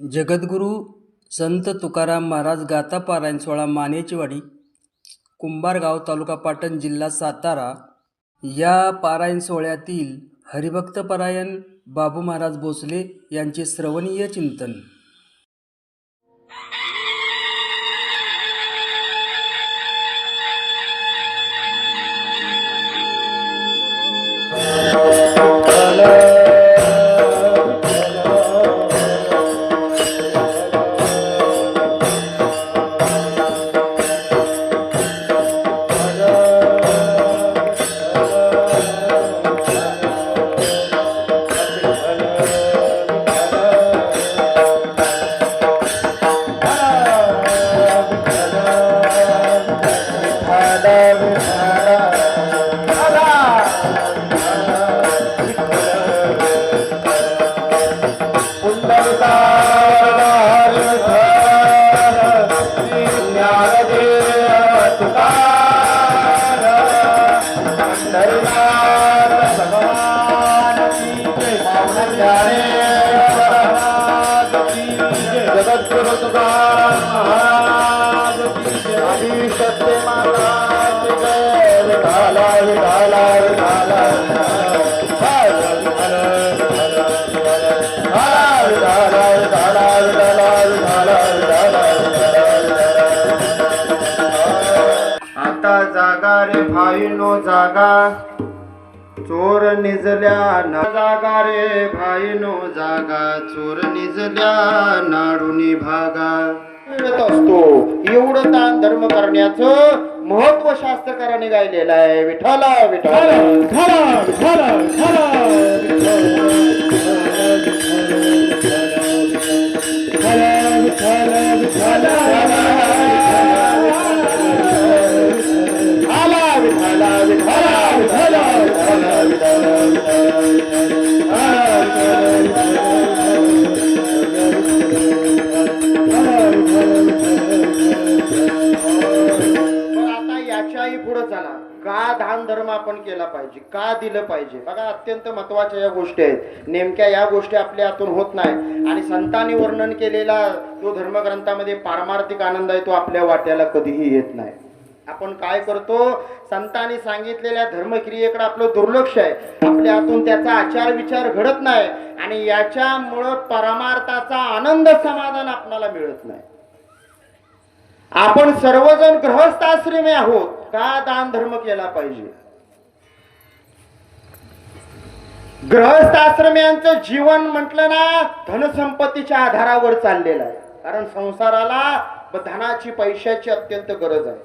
जगद्गुरू संत तुकाराम महाराज गाता पारायण सोहळा कुंभारगाव तालुका पाटण जिल्हा सातारा. या पारायण सोहळ्यातील हरिभक्तपरायण बाबू महाराज भोसले यांचे श्रवणीय चिंतन. जगद्गुरु तुकाराम महाराज आणि सत्य माता विठाला विठाला विठाला आता जागा रे भाई नो जागा. चोर निजल्या ना जागा रे भाई नो जागा चोर निजल्या नाडूनी भागा मिळत असतो एवढं दान धर्म करण्याचं महत्त्व शास्त्रकाराने गायलेलं आहे विठाला विठाला विठाला पाहिजे. बघा अत्यंत महत्त्वाच्या या गोष्टी आहेत. नेमक्या या गोष्टी आपल्या हातून होत नाही. आणि संतांनी वर्णन केलेला जो धर्मग्रंथामध्ये पारमार्थिक आनंद आहे तो आपल्या वाट्याला कधीही येत नाही. आपण काय करतो? संतांनी सांगितलेल्या धर्मक्रियेकडे आपलं दुर्लक्ष आहे. आपल्या हातून त्याचा आचार विचार घडत नाही. आणि याच्यामुळं परमार्थाचा आनंद समाधान आपल्याला मिळत नाही. आपण सर्वजण गृहस्थाश्रमी आहोत. का दान धर्म केला पाहिजे? गृहस्थाश्रम्यांचं जीवन म्हटलं ना धनसंपत्तीच्या आधारावर चाललेलं आहे. कारण संसाराला धनाची पैशाची अत्यंत गरज आहे.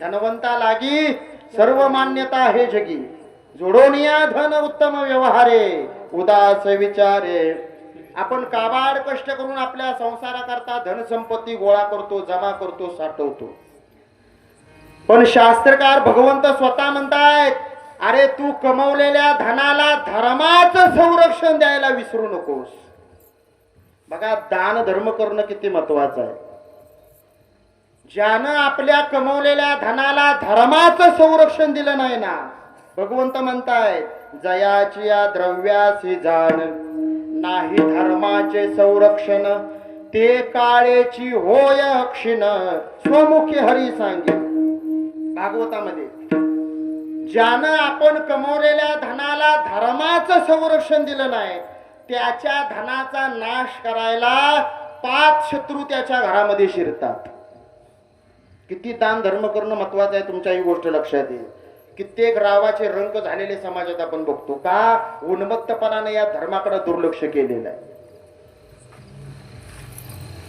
धनवंता लागी सर्व मान्यता हे जगी. जोडोनिया धन उत्तम व्यवहारे उदास विचारे. आपण काबाड कष्ट करून आपल्या संसाराकरता धनसंपत्ती गोळा करतो जमा करतो साठवतो. पण शास्त्रकार भगवंत स्वतः म्हणतायत अरे तू कमवलेल्या धनाला धर्माचं संरक्षण द्यायला विसरू नकोस. बघा दान धर्म करणं किती महत्वाचं आहे. ज्यानं आपल्या कमवलेल्या धनाला धर्माचं संरक्षण दिलं नाही ना भगवंत म्हणताय जयाची या द्रव्यासी जाण नाही धर्माचे संरक्षण ते काळेची होय क्षीण स्वमुखी हरी सांगे भागवतामध्ये ज्यानं आपण कमवलेल्या धनाला धर्माचं संरक्षण दिलं नाही त्याच्या धनाचा नाश करायला पाच शत्रू त्याच्या घरामध्ये शिरतात. किती दान धर्म करणं महत्वाचं आहे तुमच्या ही गोष्ट लक्षात येईल. कित्येक रावाचे रंग झालेले समाजात आपण बघतो का उन्मत्तपणाने या धर्माकडे दुर्लक्ष केलेलं आहे.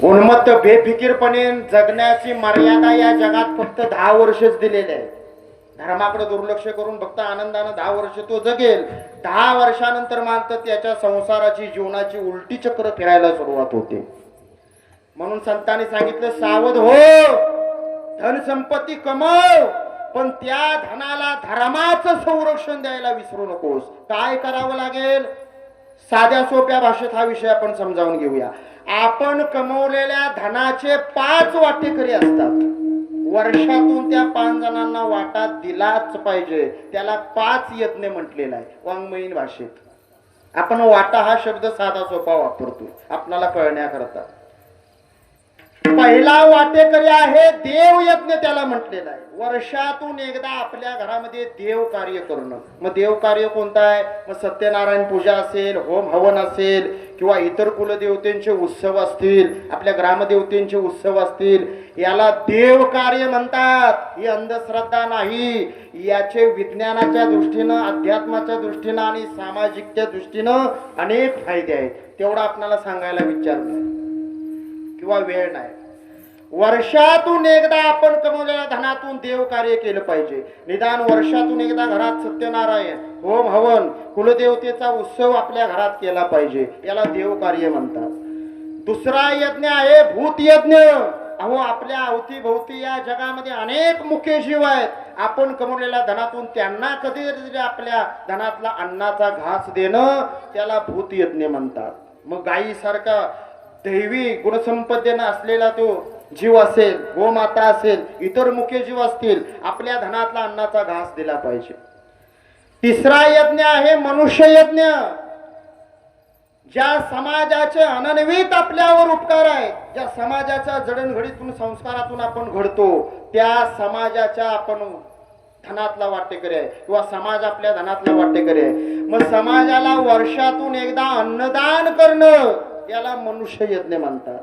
उन्मत्त बेफिकीरपणे जगण्याची मर्यादा या जगात फक्त दहा वर्षच दिलेले आहे. धर्माकडे दुर्लक्ष करून फक्त आनंदानं दहा वर्ष तो जगेल. दहा वर्षानंतर मात्र त्याच्या संसाराची जीवनाची उलटी चक्र फिरायला सुरुवात होते. म्हणून संतांनी सांगितलं सावध हो. धन संपत्ती कमव पण त्या धनाला धर्माचं संरक्षण द्यायला विसरू नकोस. काय करावं लागेल? साध्या सोप्या भाषेत हा विषय आपण समजावून घेऊया. आपण कमवलेल्या धनाचे पाच वाटेकरी असतात. वर्षातून त्या पाच जणांना वाटा दिलाच पाहिजे. त्याला पाच यज्ञ म्हटलेला आहे वाङ्मयीन भाषेत. आपण वाटा हा शब्द साधा सोपा वापरतो. आपणाला कळण्याकरता. पहिला वाटेकरी आहे देव यज्ञ त्याला म्हटलेला आहे वर्षातून एकदा आपल्या घरामध्ये देव कार्य करणं. मग देव कार्य कोणतं आहे? मग सत्यनारायण पूजा असेल होम हवन असेल किंवा इतर कुलदेवतेंचे उत्सव असतील आपल्या ग्रामदेवतेंचे उत्सव असतील याला देव कार्य म्हणतात. ही अंधश्रद्धा नाही. याचे विज्ञानाच्या दृष्टीनं अध्यात्माच्या दृष्टीनं आणि सामाजिकच्या दृष्टीनं अनेक फायदे आहेत. तेवढा आपल्याला सांगायला विचार नाही. किंवा वेळ नाही. वर्षातून एकदा आपण कमवलेल्या धनातून देव कार्य केलं पाहिजे. निदान वर्षातून एकदा घरात सत्यनारायण होम हवन कुलदेवतेचा उत्सव आपल्या घरात केला पाहिजे. याला देव कार्य म्हणतात. दुसरा यज्ञ आहे भूत यज्ञ. अहो आपल्या अवतीभोवती या जगामध्ये अनेक मुख्य जीव आहेत. आपण कमवलेल्या धनातून त्यांना कधी आपल्या धनातला अन्नाचा घास देणं त्याला भूत यज्ञ म्हणतात. मग गायीसारखा दैवी गुणसंपदेनं असलेला तो जीव असेल गोमाता असेल इतर मुख्य जीव असतील आपल्या धनातला अन्नाचा घास दिला पाहिजे. तिसरा यज्ञ आहे मनुष्य यज्ञ. ज्या समाजाचे अनन्वित आपल्यावर उपकार आहेत ज्या समाजाच्या जडणघडीतून संस्कारातून आपण घडतो त्या समाजाच्या आपण धनातला वाटेकरी आहे किंवा समाज आपल्या धनातला वाटेकरी आहे. मग समाजाला वर्षातून एकदा अन्नदान करणं याला मनुष्य यज्ञ म्हणतात.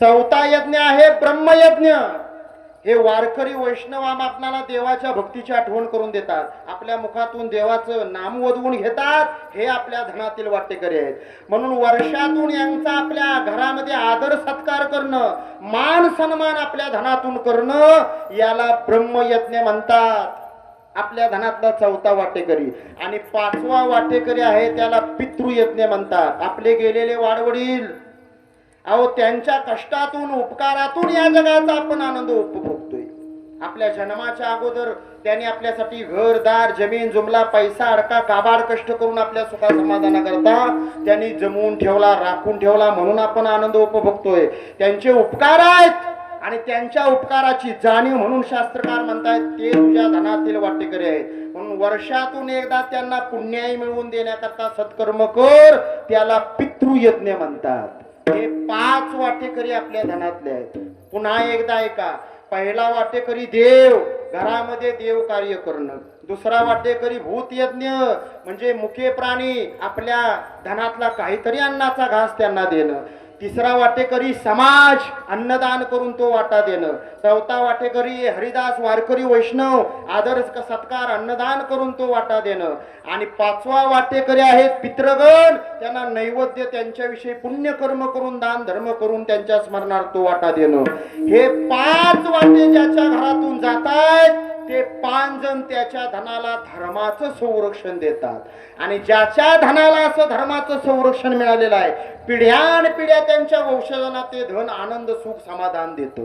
चौथा यज्ञ आहे ब्रह्मयज्ञ. हे वारकरी वैष्णव आपल्याला देवाच्या भक्तीची आठवण करून देतात. आपल्या मुखातून देवाचं नाम वधवून घेतात. हे आपल्या धनातील वाटेकरी आहेत. म्हणून वर्षातून यांचा आपल्या घरामध्ये आदर सत्कार करणं मान सन्मान आपल्या धनातून करणं याला ब्रह्मयज्ञ म्हणतात. आपल्या धनातला चौथा वाटेकरी. आणि पाचवा वाटेकरी आहे त्याला पितृयज्ञ म्हणतात. आपले गेलेले वाडवडील. अहो त्यांच्या कष्टातून उपकारातून या जगाचा आपण आनंद उपभोगतोय. आपल्या जन्माच्या अगोदर त्यांनी आपल्यासाठी घरदार जमीन जुमला पैसा अडका काबाड कष्ट करून आपल्या सुखा समाधानाकरता त्यांनी जमवून ठेवला राखून ठेवला म्हणून आपण आनंद उपभोगतोय. त्यांचे उपकार आहेत आणि त्यांच्या उपकाराची जाणीव म्हणून शास्त्रकार म्हणतायत ते तुझ्या धनातील वाटेकरी आहेत. म्हणून वर्षातून एकदा त्यांना पुण्याई मिळवून देण्याकरता सत्कर्म कर त्याला पितृयज्ञ म्हणतात. हे पाच वाटेकरी आपल्या धनातले आहेत. पुन्हा एकदा ऐका पहिला वाटेकरी देव घरामध्ये देव कार्य करणं. दुसरा वाटेकरी भूत यज्ञ म्हणजे मुखे प्राणी आपल्या धनातला काहीतरी अन्नाचा घास त्यांना देणं. तिसरा वाटेकरी समाज अन्नदान करून तो वाटा देणं. चौथा वाटेकरी हरिदास वारकरी वैष्णव आदर सत्कार अन्नदान करून तो वाटा देणं. आणि पाचवा वाटेकरी आहेत पितृगण त्यांना नैवेद्य त्यांच्याविषयी पुण्यकर्म करून दान धर्म करून त्यांच्या स्मरणार्थ तो वाटा देणं. हे पाच वाटे ज्याच्या घरातून जात आहेत ते पाच जण त्याच्या धनाला धर्माचं संरक्षण देतात. आणि ज्याच्या धनाला असं धर्माचं संरक्षण मिळालेलं आहे पिढ्यान पिढ्या त्यांच्या वंशजांना ते धन आनंद सुख समाधान देत.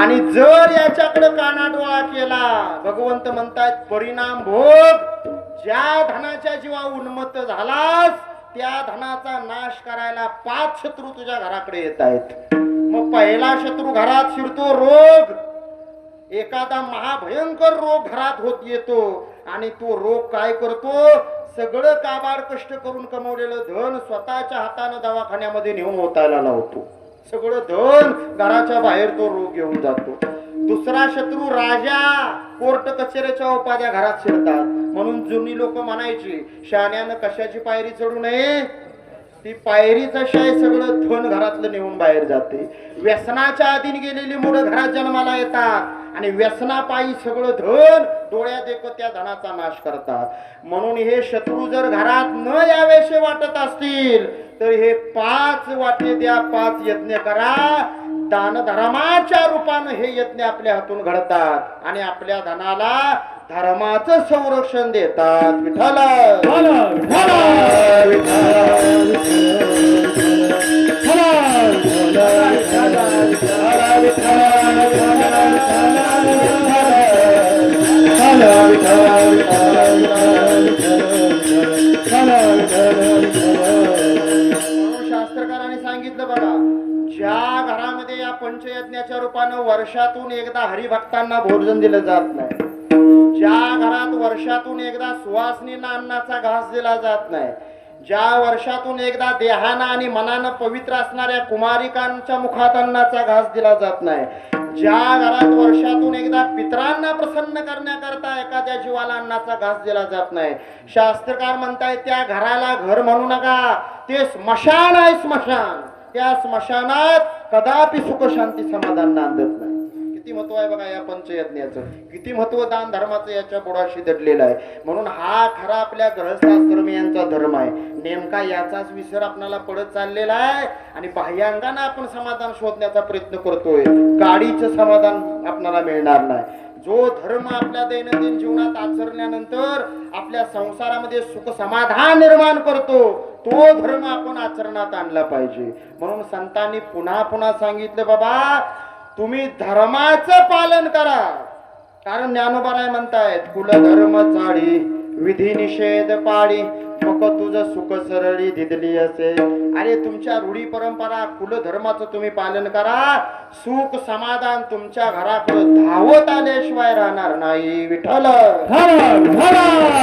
आणि जर याच्याकडे कानाडोळा केला भगवंत म्हणतायत परिणाम भोग ज्या धनाच्या जीवा उन्मत्त झालास त्या धनाचा नाश करायला पाच शत्रू तुझ्या घराकडे येत आहेत. मग पहिला शत्रू घरात शिरतो रोग एखादा महाभयंकर रोग घरात होत येतो आणि तो रोग काय करतो? सगळं काबाड कष्ट करून कमवलेलं धन स्वतःच्या हातानं दवाखान्यामध्ये नेऊन ओतायला लावतो. सगळं धन घराच्या बाहेर तो रोग घेऊन जातो. दुसरा शत्रू राजा कोर्ट कचेऱ्याच्या उपाध्या घरात शिरतात. म्हणून जुनी लोक म्हणायची शाण्यानं कशाची पायरी चढू नये? ती पायरीचं शाय सगळं धन घरातलं नेऊन बाहेर जाते. व्यसनाच्या अधीन गेलेली मुलं घरात जन्माला येतात. आणि व्यसनापायी सगळं धन डोळ्यात देखत त्या धनाचा नाश करतात. म्हणून हे शत्रू जर घरात न यावेसे वाटत असतील तर हे पाच वाटे द्या पाच यज्ञ करा. दान धर्माच्या रूपानं हे यज्ञ आपल्या हातून घडतात आणि आपल्या धनाला धर्माचं संरक्षण देतात. विठाला शास्त्रकारांनी सांगितलं बघा ज्या घरामध्ये या पंचयज्ञाच्या रूपानं वर्षातून एकदा हरिभक्तांना भोजन दिलं जात नाही ज्या घरात वर्षातून एकदा सुवासनीना अन्नाचा घास दिला जात नाही ज्या वर्षातून एकदा देहानं आणि मनानं पवित्र असणाऱ्या कुमारिकांच्या मुखात अन्नाचा घास दिला जात नाही ज्या घरात वर्षातून एकदा पितरांना प्रसन्न करण्याकरता एखाद्या जीवाला अन्नाचा घास दिला जात नाही. शास्त्रकार म्हणताय त्या घराला घर म्हणू नका. ते स्मशान आहे स्मशान. त्या स्मशानात कदापि सुख शांती समाधान नांदत नाही. किती महत्त्व आहे बघा या पंचयज्ञाचं. किती महत्त्व दान धर्माचं याच्या बुडाशी दडलेलं आहे. म्हणून हा खरा आपल्या ग्रहस्थाश्रमीयांचा धर्म आहे. नेमका याचाच विसर आपल्याला पडत चाललेला आहे. आणि बाह्यांगानं आपण समाधान शोधण्याचा प्रयत्न करतोय. गाडीचं समाधान आपल्याला मिळणार नाही. जो धर्म आपल्या दैनंदिन जीवनात आचरल्यानंतर आपल्या संसारामध्ये सुख समाधान निर्माण करतो तो धर्म आपण आचरणात आणला पाहिजे. म्हणून संतांनी पुन्हा पुन्हा सांगितलं बाबा तुम्ही धर्माचं पालन करा. कारण ज्ञानोबाराय म्हणतायत कुलधर्म चाडी विधी निषेध पाडी मग तुझं सुख सरळी दिदली असे. अरे तुमच्या रूढी परंपरा कुलधर्माचं तुम्ही पालन करा. सुख समाधान तुमच्या घराकडे धावत आल्याशिवाय राहणार नाही. विठ्ठल. म्हणून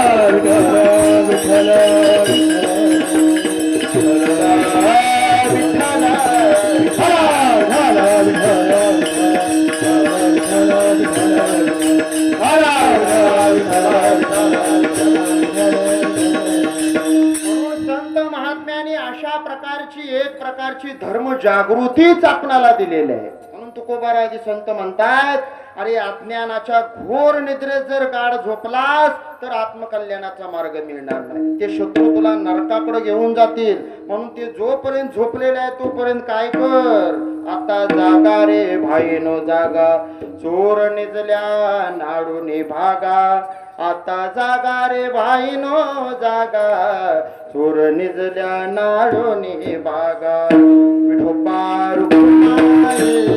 महात्म्याने अशा प्रकारची एक प्रकारची धर्म जागृतीच आपणाला दिलेली आहे. म्हणून तुकोबाराजी संत म्हणतात अरे अज्ञानाच्या घोर निद्रेत जर गाड झोपलास तर आत्मकल्याणाचा मार्ग मिळणार नाही. ते शत्रू तुला नरकाकडे घेऊन जातील. म्हणून ते जोपर्यंत झोपलेले आहे तोपर्यंत काय कर? आता जागा रे भाईनो जागा. चोर निजल्या नाडून भागा आता जागा रे भाईनो जागा. चोर निजल्या नाळोनी बागा. विठोबा रुक्माई